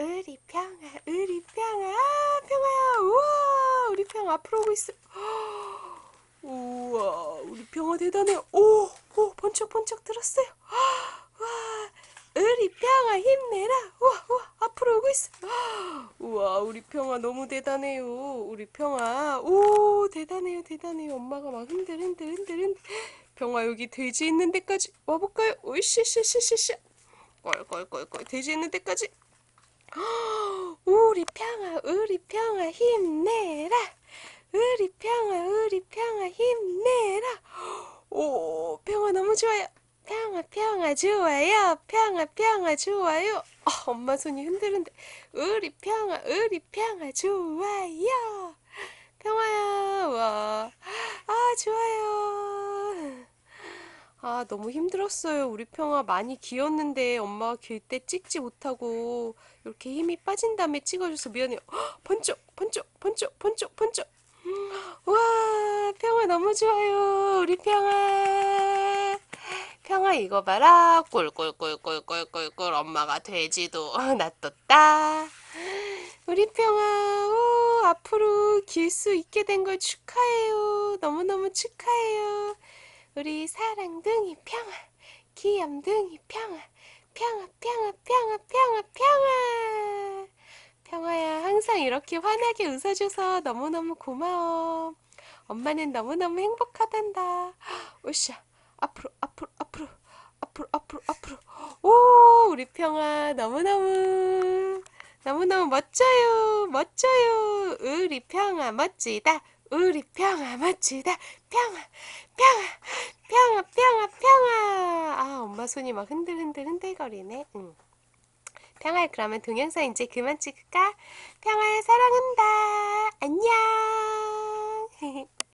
우리 평아, 우리 평아, 아, 평아야, 우와, 우리 평아 앞으로 오고 있어. 우와, 우리 평아 대단해. 오, 오, 번쩍번쩍 들었어요. 와, 우리 평아 힘내라. 우와, 우와, 앞으로 오고 있어. 우와, 우리 평아 너무 대단해요. 우리 평아, 오, 대단해요, 대단해요. 엄마가 막 흔들, 흔들, 흔들, 흔들. 평아 여기 돼지 있는 데까지 와볼까요? 오이씨씨씨씨씨. 꼴꼴꼴꼴 돼지 있는 데까지. 평아, 우리 평아 힘내라. 우리 평아, 우리 평아 힘내라. 오, 평아 너무 좋아요. 평아, 평아 좋아요. 평아, 평아 좋아요. 아, 엄마 손이 흔들흔들. 우리 평아, 우리 평아 좋아요. 평아야, 와. 아, 좋아요. 아, 너무 힘들었어요. 우리 평아 많이 귀였는데 엄마가 길 때 찍지 못하고 이렇게 힘이 빠진 다음에 찍어줘서 미안해요. 헉, 번쩍, 번쩍, 번쩍, 번쩍, 번쩍. 와, 평아 너무 좋아요. 우리 평아. 평아 이거 봐라. 꿀꿀꿀꿀꿀꿀꿀 엄마가 돼지도 놔뒀다. 우리 평아, 오, 앞으로 길 수 있게 된 걸 축하해요. 너무너무 축하해요. 우리 사랑둥이 평아, 귀염둥이 평아, 평아, 평아, 평아, 평아, 평아. 평아야, 항상 이렇게 환하게 웃어줘서 너무너무 고마워. 엄마는 너무너무 행복하단다. 오샤, 앞으로, 앞으로, 앞으로, 앞으로, 앞으로, 앞으로. 오, 우리 평아, 너무너무, 너무너무 멋져요. 멋져요. 우리 평아, 멋지다. 우리 평아, 멋지다. 평아, 평아, 평아, 평아, 평아. 아, 엄마 손이 막 흔들흔들 흔들거리네. 응. 평아, 그러면 동영상 이제 그만 찍을까? 사랑한다. 안녕.